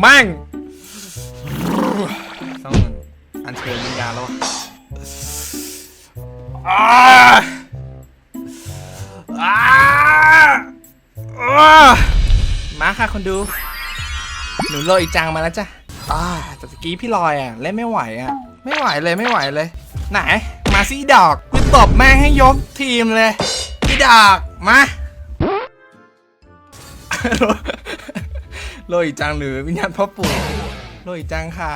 แม่งต้องอัญเชิญวิญญาณแล้วอะอ้าอ้ามาค่ะคนดู หนูโรยอีจังมาแล้วจ้ะอ่าแต่ตะกี้พี่ลอยอะเล่นไม่ไหวอะ ไม่ไหวเลยไม่ไหวเลย ไหน มาสิอีดอกกูตบแม่งให้ยกทีมเลยอีดอกมา โรยอีจังหรือวิญญาณพ่อปู่โรยอีจังค่ะ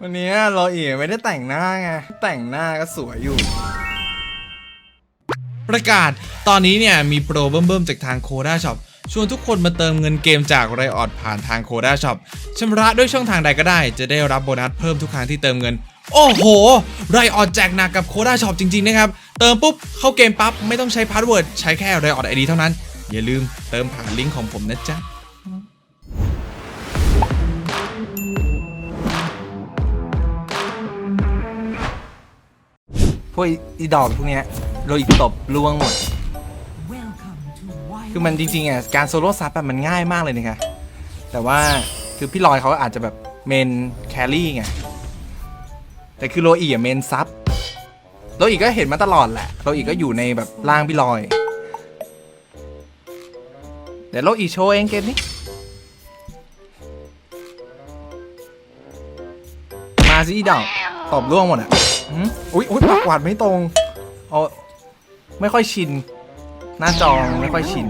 วันนี้โรยอีไม่ได้แต่งหน้าไงแต่งหน้าก็สวยอยู่ ประกาศตอนนี้เนี่ยมีโปรเบิ่มๆจากทางโคด้าช็อปชวนทุกคนมาเติมเงินเกมจากไรออดผ่านทางโคด้าช็อปชำระด้วยช่องทางใดก็ได้ จะได้รับโบนัสเพิ่มทุกครั้งที่เติมเงิน โอ้โห ไรออดแจกหนักกับโคด้าช็อปจริงๆนะครับ เติมปุ๊บ เข้าเกมปั๊บ ไม่ต้องใช้พาสเวิร์ด ใช้แค่ไรออดไอดีเท่านั้น อย่าลืมเติมผ่านลิงก์ของผมนะจ๊ะ พวกอีดอกพวกเนี้ยโรยอีตบล่วงหมด คือมันจริงๆอะการโซโล่ซับอะมันง่ายมากเลยนะคะแต่ว่าคือพี่ลอยเขาอาจจะแบบเมนแครี่ไงแต่คือโรอีอะเมนซับโรอีก็เห็นมาตลอดแหละโรอีก็อยู่ในแบบร่างพี่ลอยเดี๋ยวโรอีโชว์เองเกมนี้มาสิอีดอกตอบล่วงหมดอะ หืมอุ๊ยอุ๊ยปากหวาดไม่ตรงเอาไม่ค่อยชิน หน้าจอไม่ค่อยชิน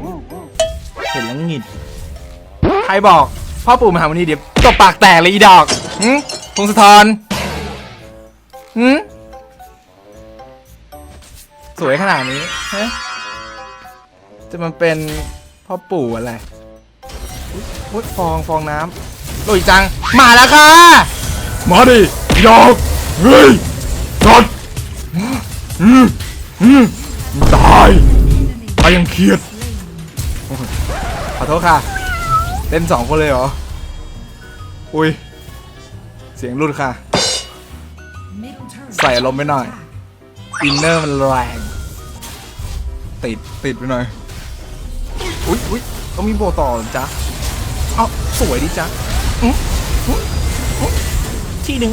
เห็นแล้วหงิด ใครบอก พ่อปู่มหามุนีเดี๋ยวตบปากแตกเลยอีดอกหืมพงศธรหืมสวยขนาดนี้ฮะจะมันเป็นพ่อปู่อะไรอุ๊ยอุ๊ยฟองฟองน้ำโรยจัง มาแล้วค่ะ มาดิยอกเฮ้ย สัตอืมอืมตายตายยังเครียดขอโทษค่ะ เล่นสองคนเลยเหรอ อุ้ย เสียงรุดค่ะ ใส่อารมณ์ไปหน่อย อินเนอร์มันแรง ติด ติดไปหน่อย อุ้ยอุ้ยต้องมีโบต่อจ๊ะเอาสวยดิจ๊ะทีหนึ่ง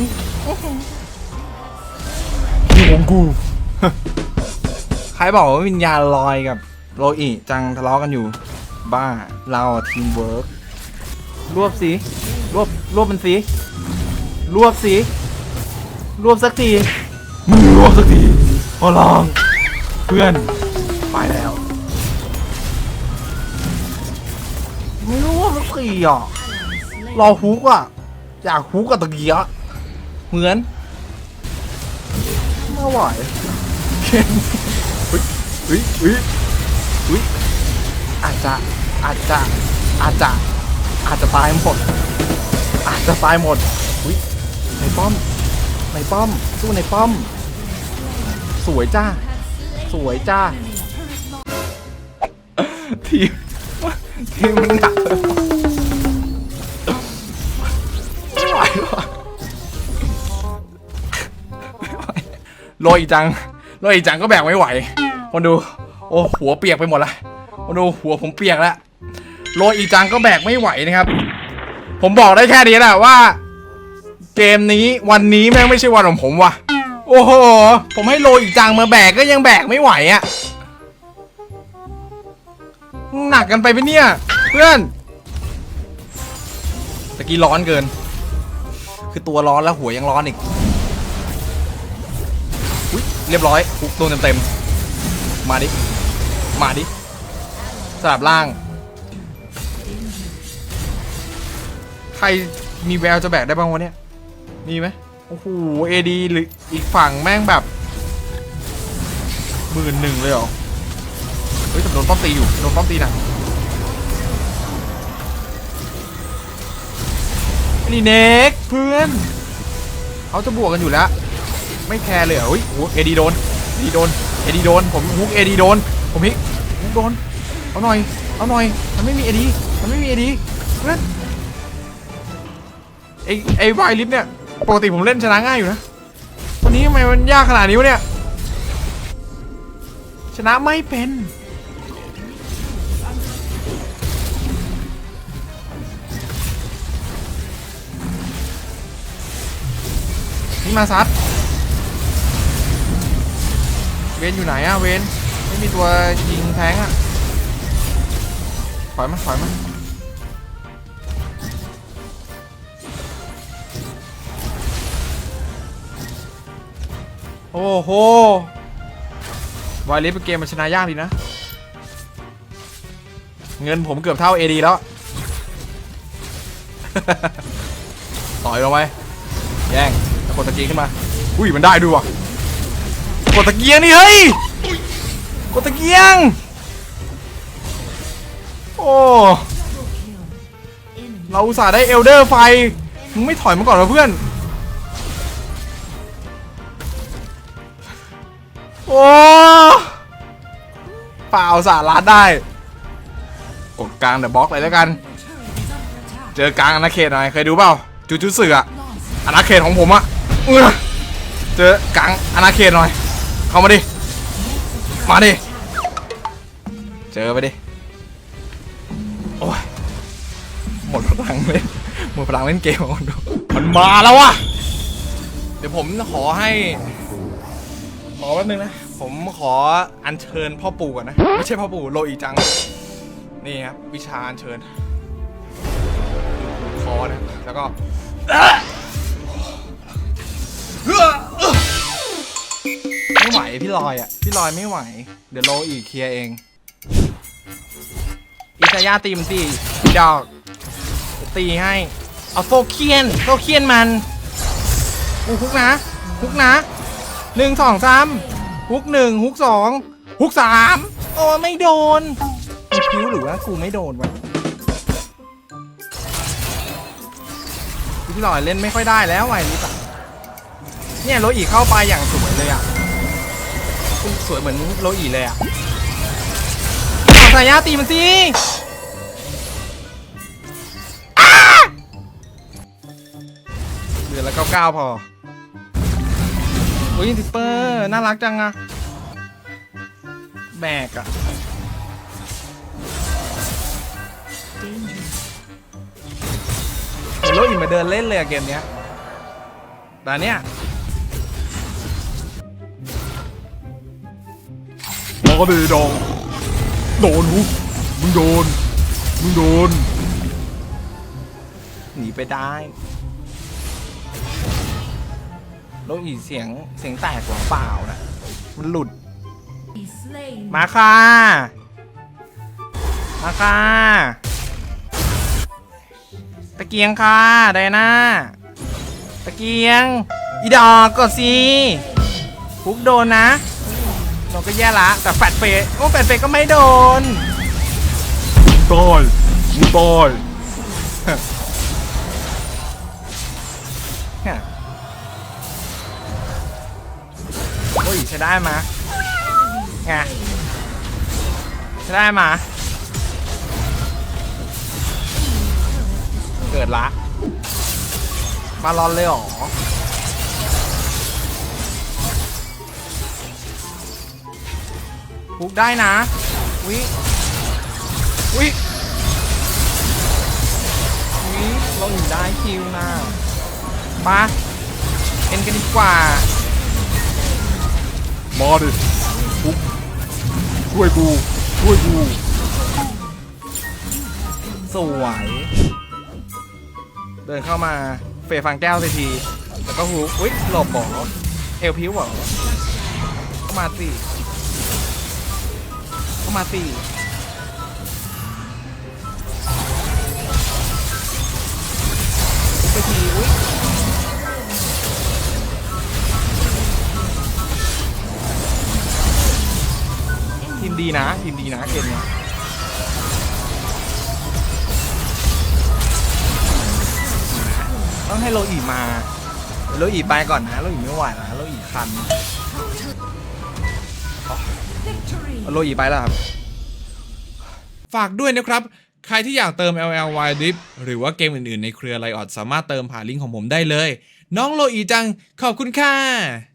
ของกู ใครบอกว่าวิญญาณลอยกับโรอิจังทะเลาะกันอยู่ บ้า เราทีมเวิร์กรวบสิรวบรวบมันสิรวบสิรวบสักทีมึงรวมสักทีขอลอง เพื่อนไปแล้วไม่รู้ว่าสักทีอะรอฮุกอะ อยากฮุกกับตะกี้อะเหมือน ไม่ไหวเฮ้ยเฮ้ยเฮ้ยเฮ้ยอาจจะอาจจะอาจจะอาจจะตายหมด อาจจะตายหมดอุ้ยในป้อมในป้อม สู้ในป้อม สวยจ้า สวยจ้า ทีม ทีมมันหนักเลย โรยอีจังโรยอีจังก็แบกไม่ไหวคนดู โอ้หัวเปียกไปหมดละคนดูหัวผมเปียกแล้วโรยอีจังก็แบกไม่ไหวนะครับ ผมบอกได้แค่นี้แหละว่า เกมนี้วันนี้แม่งไม่ใช่วันของผมว่ะ โอ้โห ผมให้โรยอีจังมาแบกก็ยังแบกไม่ไหวอะ่ะหนักกันไปปะเนี่ย เพื่อนตะกี้ร้อนเกิน คือตัวร้อนแล้วหัวยังร้อนอีก เรียบร้อยคุกโดนเต็มๆมาดิ มาดิ สลับล่าง ใครมีแววจะแบกได้บ้างวะเนี่ย มีไหมโอ้โหเอดีหรืออีกฝั่งแม่งแบบหมื่นหนึ่งเลยเหรอ เฮ้ยแต่โดนป้อมตีอยู่ โดนป้อมตีหนักนี่เน็กเพื่อน เขาจะบวกกันอยู่แล้ว ไม่แคร์เลยเหรออุ้ยโอ้เอดีโดนเอดีโดนเอดีโดน ผมฮุกเอดีโดน ผมฮิกฮุกโดน เอาหน่อย เอาหน่อย มันไม่มีเอดี มันไม่มีเอดีเล่นไอไอไวลิฟเนี่ย ปกติผมเล่นชนะง่ายอยู่นะ วันนี้ทำไมมันยากขนาดนี้วะเนี่ย ชนะไม่เป็นนี่มาซัด วนอยู่ไหนอะเวนไม่มีตัวยิงแทงอะถอยมาถอยมาโอ้โหวายลิฟเป็นเกมมันชนะยากดีนะ เงินผมเกือบเท่า AD แล้ว ต่อยลงไป แย่งแล้วกดตะกียงขึ้นมา อุ้ย มันได้ด้วยว่ะ กดตะเกียงนี่เฮ้ยกดตะเกียง โอ้เราอุตส่าห์ได้เอลเดอร์ไฟมึงไม่ถอยมาก่อนเหรอเพื่อน โอ้เปล่าสารัดได้ กดกลางเดอะบล็อกเลยแล้วกัน เจอกลางอาณาเขตหน่อย เคยดูเปล่าจูจูสึอะอาณาเขตของผมอะเจอกลางอาณาเขตหน่อย เข้ามาดิ มาดิ เจอไปดิ โอ้ย หมดพลังเล่นหมดพลังเล่นเกมของคนดูมันมาแล้ววะเดี๋ยวผมขอให้ ขอแป๊บนึงนะ ผมขออัญเชิญพ่อปู่ก่อนนะ ไม่ใช่พ่อปู่โลอีจัง นี่ครับวิชาอัญเชิญคอนะ แล้วก็ พี่ลอยอะ พี่ลอยไม่ไหว เดี๋ยวโลอีกเคลียร์เอง อิซายาตีมตีดอก ตีให้ เอาโซเคียนโซเคียนมันกูฮุกนะฮุกนะหนึ่งสองสามฮุกหนึ่งฮุกสองฮุกสามโอ้ไม่โดนคิ้วหรือว่ากูไม่โดนวะพี่หน่อยเล่นไม่ค่อยได้แล้วไอ้นี่ปะเนี่ยโรอีเข้าไปอย่างสวยเลยอะ สวยเหมือนโรอีเลยอะเอาสายยาตีมันสิอ้าเหลือแล้วเก้าเก้าพออุ้ยทิปเปอร์น่ารักจังอะแบกอะเห็นโรอีมาเดินเล่นเลยอะเกมเนี้ยแต่เนี้ยาก็ดีดอง โดนฮุกมึงโดน มึงโดน หนีไปได้โรอีเสียงเสียงแตกหรือเปล่านะมันหลุด มาค่ะ มาค่ะตะเกียงค่ะไดนาตะเกียง อีดอกกดสิฮุกโดนนะ โดนก็แย่ละแต่แฟดเฟสโอ้แฟดเฟสก็ไม่โดนมึงตายมึงตายเนี่ยโอ้ยใช้ได้มาไงใช้ได้มา เกิดละ มารอนเลยเหรอ พุกได้นะวิวิวิเราอยู่ได้คิวนะมาเอ็นกันดีกว่ามาดิฮุกช่วยกูช่วยกูสวย เดินเข้ามาเฟยฟังแก้วสักที แล้วก็ฮูอุ้ยหลบบอกเอลพิวเหรอเข้ามาสิเข้ามาสิไปทีอุ้ยทีมดีนะทีมดีนะเกมเนี้ยต้องให้โลอีมาโลอีไปก่อนนะโลอีไม่ไหวนะโลอีคัน โลอีไปแล้วครับ ฝากด้วยนะครับ ใครที่อยากเติม LLY Drip หรือว่าเกมอื่นๆ ในเครือไลออดสามารถเติมผ่านลิงก์ของผมได้เลย น้องโลอีจังขอบคุณค่ะ